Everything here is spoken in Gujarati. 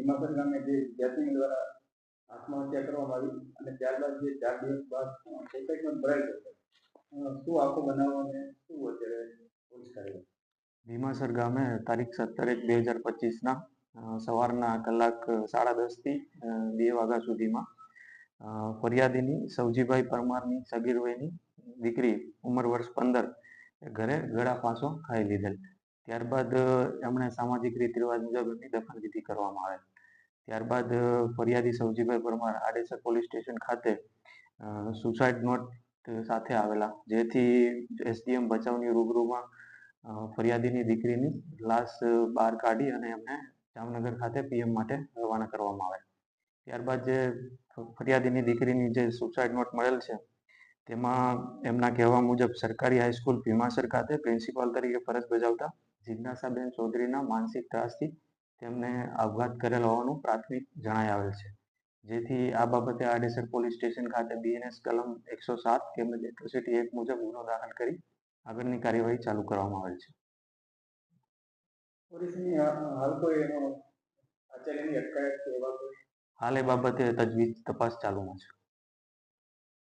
ભીમાસર ગામે જે વિદ્યાર્થીની દ્વારા આત્મહત્યા કરવામાં આવી અને ત્યારબાદ જે ચાર દિવસ બાદ સોસાયટી ભરાઈ ગયો શું આખો બનાવ અને શું અત્યારે પોલીસ કાર્યવાહી? ભીમાસર ગામે તારીખ સત્તર એક બે હજાર પચીસના સવારના કલાક સાડા દસથી બે વાગ્યા સુધીમાં ફરિયાદીની, સવજીભાઈ પરમારની સગીર વયની દીકરી ઉંમર વર્ષ પંદર ઘરે ગળા ફાંસો ખાઈ લીધેલ. ત્યારબાદ એમણે સામાજિક રીત રિવાજ મુજબ એમની દફનવિધિ કરવામાં આવે ત્યારબાદ ફરિયાદી સવજીભાઈ પરમાર આડેસર પોલીસ સ્ટેશન ખાતે સુસાઇડ નોટ સાથે આવેલા. જેથી એસડીએમ ભચાઉની રૂબરૂમાં ફરિયાદીની દીકરીની લાશ બહાર કાઢી અને એમને જામનગર ખાતે પીએમ માટે રવાના કરવામાં આવે ત્યારબાદ જે ફરિયાદીની દીકરીની જે સુસાઇડ નોટ મળેલ છે તેમાં એમના કહેવા મુજબ સરકારી હાઈસ્કૂલ ભીમાસર ખાતે પ્રિન્સિપાલ તરીકે ફરજ બજાવતા જિજ્ઞાસાબેન ચૌધરીના માનસિક ત્રાસથી તેમને આપઘાત કરેલ હોવાનું પ્રાથમિક જણાઈ આવેલ છે. જેથી આ બાબતે આડેસર પોલીસ સ્ટેશન ખાતે બીએનએસ કલમ એકસો સાત તેમજ એટ્રોસિટી એક્ટ મુજબ ગુનો દાખલ કરી આગળની કાર્યવાહી ચાલુ કરવામાં આવેલ છે. હાલ એ બાબતે તજવીજ તપાસ ચાલુમાં છે.